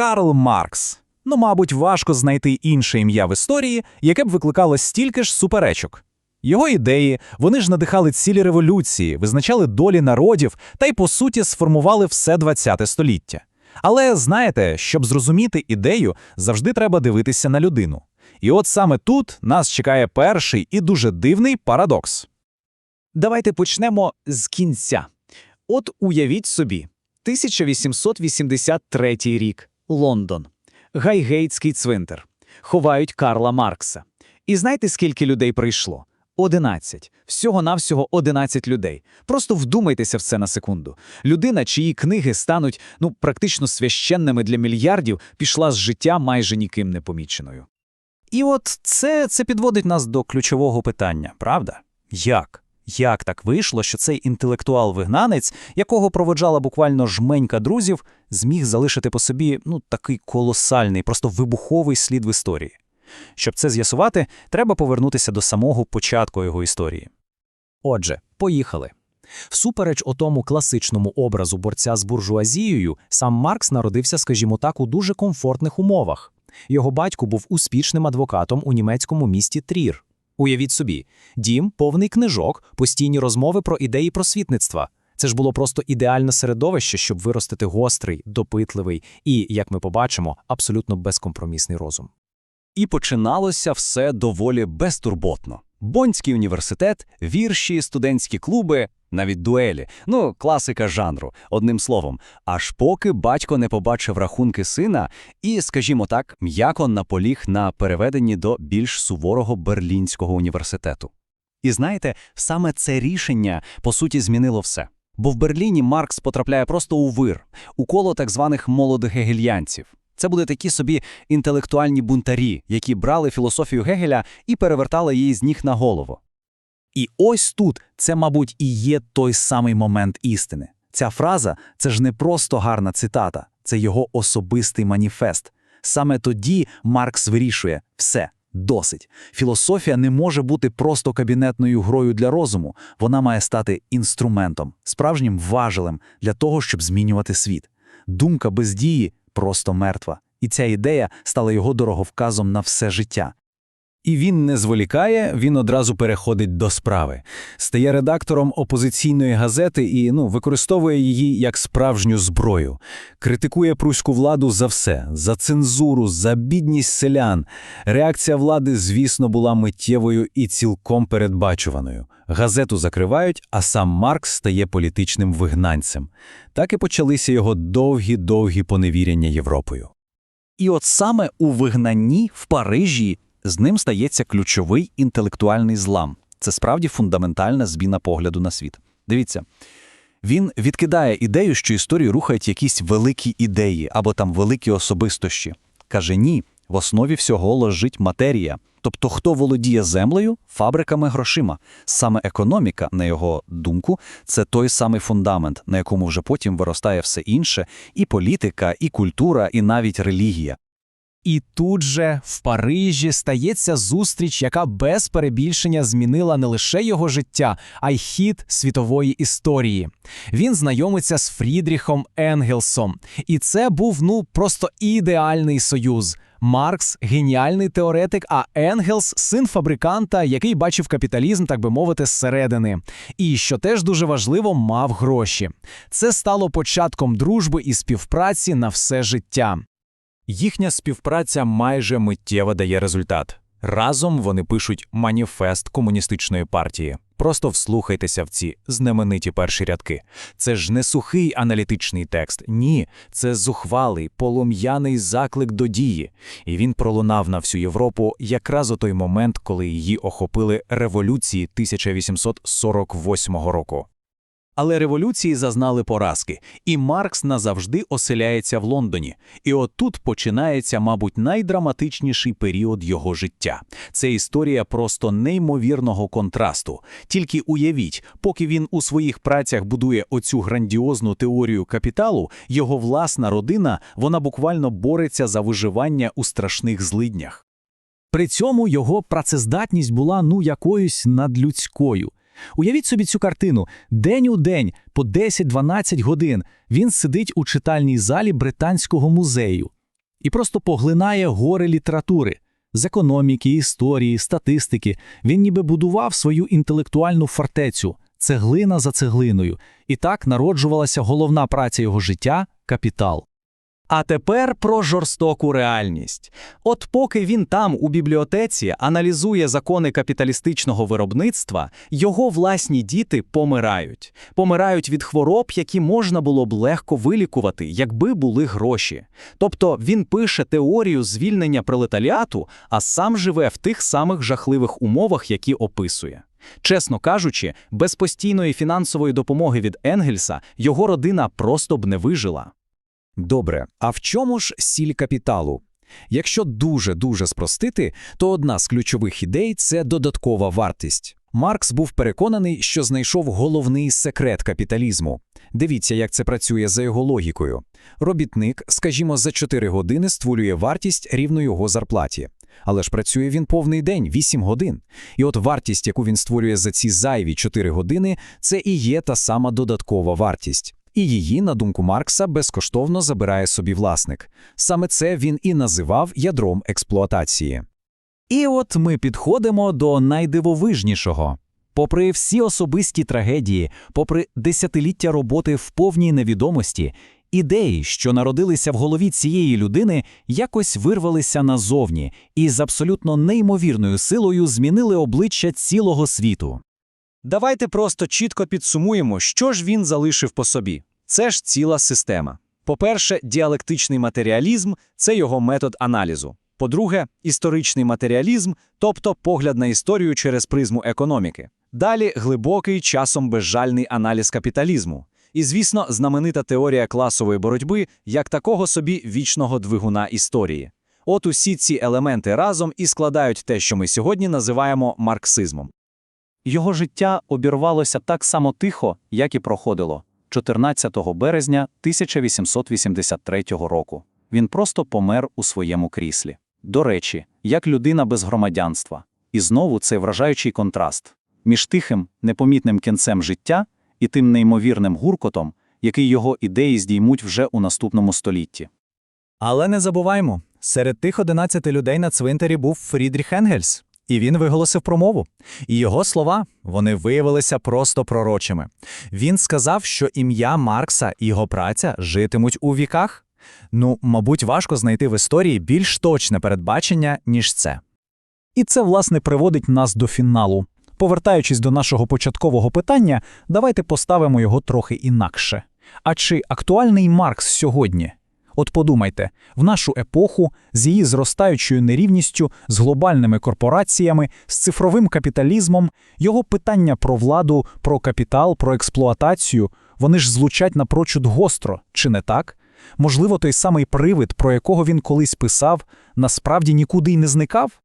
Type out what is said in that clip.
Карл Маркс. Ну, мабуть, важко знайти інше ім'я в історії, яке б викликало стільки ж суперечок. Його ідеї, вони ж надихали цілі революції, визначали долі народів та й, по суті, сформували все ХХ століття. Але знаєте, щоб зрозуміти ідею, завжди треба дивитися на людину. І от саме тут нас чекає перший і дуже дивний парадокс. Давайте почнемо з кінця. От уявіть собі, 1883 рік, Лондон, Гайгейтський цвинтар. Ховають Карла Маркса. І знаєте, скільки людей прийшло? 11. Всього-навсього 11 людей. Просто вдумайтеся в це на секунду. Людина, чиї книги стануть ну практично священними для мільярдів, пішла з життя майже ніким не поміченою. І от це, це підводить нас до ключового питання, правда? Як? Як так вийшло, що цей інтелектуал-вигнанець, якого проводжала буквально жменька друзів, зміг залишити по собі ну такий колосальний, просто вибуховий слід в історії? Щоб це з'ясувати, треба повернутися до самого початку його історії. Отже, поїхали. Всупереч отому класичному образу борця з буржуазією, сам Маркс народився, скажімо так, у дуже комфортних умовах. Його батько був успішним адвокатом у німецькому місті Трір. Уявіть собі, дім повний книжок, постійні розмови про ідеї просвітництва. Це ж було просто ідеальне середовище, щоб виростити гострий, допитливий і, як ми побачимо, абсолютно безкомпромісний розум. І починалося все доволі безтурботно. Бонський університет, вірші, студентські клуби, навіть дуелі. Ну, класика жанру, одним словом. Аж поки батько не побачив рахунки сина і, скажімо так, м'яко наполіг на переведенні до більш суворого Берлінського університету. І знаєте, саме це рішення, по суті, змінило все. Бо в Берліні Маркс потрапляє просто у вир, у коло так званих молодих гегельянців. Це були такі собі інтелектуальні бунтарі, які брали філософію Гегеля і перевертали її з ніг на голову. І ось тут це, мабуть, і є той самий момент істини. Ця фраза це ж не просто гарна цитата, це його особистий маніфест. Саме тоді Маркс вирішує все. Досить. Філософія не може бути просто кабінетною грою для розуму, вона має стати інструментом, справжнім важелем для того, щоб змінювати світ. Думка без дії просто мертва, і ця ідея стала його дороговказом на все життя. І він не зволікає, він одразу переходить до справи, стає редактором опозиційної газети і ну, використовує її як справжню зброю, критикує пруську владу за все, за цензуру, за бідність селян. Реакція влади, звісно, була миттєвою і цілком передбачуваною. Газету закривають, а сам Маркс стає політичним вигнанцем. Так і почалися його довгі-довгі поневіряння Європою. І от саме у вигнанні в Парижі з ним стається ключовий інтелектуальний злам. Це справді фундаментальна зміна погляду на світ. Дивіться, він відкидає ідею, що історію рухають якісь великі ідеї або там великі особистощі. Каже, ні, в основі всього лежить матерія. Тобто, хто володіє землею, фабриками, грошима. Саме економіка, на його думку, це той самий фундамент, на якому вже потім виростає все інше, і політика, і культура, і навіть релігія. І тут же в Парижі стається зустріч, яка без перебільшення змінила не лише його життя, а й хід світової історії. Він знайомиться з Фрідріхом Енгелсом, і це був ну просто ідеальний союз. Маркс геніальний теоретик, а Енгелс син фабриканта, який бачив капіталізм, так би мовити, зсередини. І що теж дуже важливо, мав гроші. Це стало початком дружби і співпраці на все життя. Їхня співпраця майже миттєво дає результат. Разом вони пишуть маніфест комуністичної партії. Просто вслухайтеся в ці знамениті перші рядки. Це ж не сухий аналітичний текст, ні, це зухвалий, полум'яний заклик до дії. І він пролунав на всю Європу якраз у той момент, коли її охопили революції 1848 року. Але революції зазнали поразки, і Маркс назавжди оселяється в Лондоні. І отут починається, мабуть, найдраматичніший період його життя. Це історія просто неймовірного контрасту. Тільки уявіть, поки він у своїх працях будує оцю грандіозну теорію капіталу, його власна родина, вона буквально бореться за виживання у страшних злиднях. При цьому його працездатність була ну якоюсь надлюдською. Уявіть собі цю картину. День у день, по 10-12 годин, він сидить у читальній залі Британського музею. і просто поглинає гори літератури з економіки, історії, статистики. Він ніби будував свою інтелектуальну фортецю, цеглина за цеглиною. І так народжувалася головна праця його життя капітал. А тепер про жорстоку реальність. От поки він там у бібліотеці аналізує закони капіталістичного виробництва, його власні діти помирають. Помирають від хвороб, які можна було б легко вилікувати, якби були гроші. Тобто він пише теорію звільнення пролетаріату, а сам живе в тих самих жахливих умовах, які описує. Чесно кажучи, без постійної фінансової допомоги від Енгельса його родина просто б не вижила. Добре, а в чому ж сіль капіталу? Якщо дуже-дуже спростити, то одна з ключових ідей – це додаткова вартість. Маркс був переконаний, що знайшов головний секрет капіталізму. Дивіться, як це працює за його логікою. Робітник, скажімо, за 4 години створює вартість рівну його зарплаті. Але ж працює він повний день, 8 годин. І от вартість, яку він створює за ці зайві 4 години, це і є та сама додаткова вартість. І її, на думку Маркса, безкоштовно забирає собі власник. Саме це він і називав ядром експлуатації. І от ми підходимо до найдивовижнішого. Попри всі особисті трагедії, попри десятиліття роботи в повній невідомості, ідеї, що народилися в голові цієї людини, якось вирвалися назовні і з абсолютно неймовірною силою змінили обличчя цілого світу. Давайте просто чітко підсумуємо, що ж він залишив по собі. Це ж ціла система. По-перше, діалектичний матеріалізм це його метод аналізу. По-друге, історичний матеріалізм, тобто погляд на історію через призму економіки. Далі глибокий, часом безжальний аналіз капіталізму. І, звісно, знаменита теорія класової боротьби як такого собі вічного двигуна історії. От усі ці елементи разом і складають те, що ми сьогодні називаємо марксизмом. Його життя обірвалося так само тихо, як і проходило. 14 березня 1883 року. Він просто помер у своєму кріслі. До речі, як людина без громадянства. І знову цей вражаючий контраст між тихим, непомітним кінцем життя і тим неймовірним гуркотом, який його ідеї здіймуть вже у наступному столітті. Але не забуваймо, серед тих 11 людей на цвинтарі був Фрідріх Енгельс, і він виголосив промову. І його слова, вони виявилися просто пророчими. Він сказав, що ім'я Маркса і його праця житимуть у віках. Ну, мабуть, важко знайти в історії більш точне передбачення, ніж це. І це, власне, приводить нас до фіналу. Повертаючись до нашого початкового питання, давайте поставимо його трохи інакше. А чи актуальний Маркс сьогодні? От подумайте, в нашу епоху з її зростаючою нерівністю, з глобальними корпораціями, з цифровим капіталізмом, його питання про владу, про капітал, про експлуатацію, вони ж звучать напрочуд гостро, чи не так? Можливо, той самий привид, про якого він колись писав, насправді нікуди й не зникав?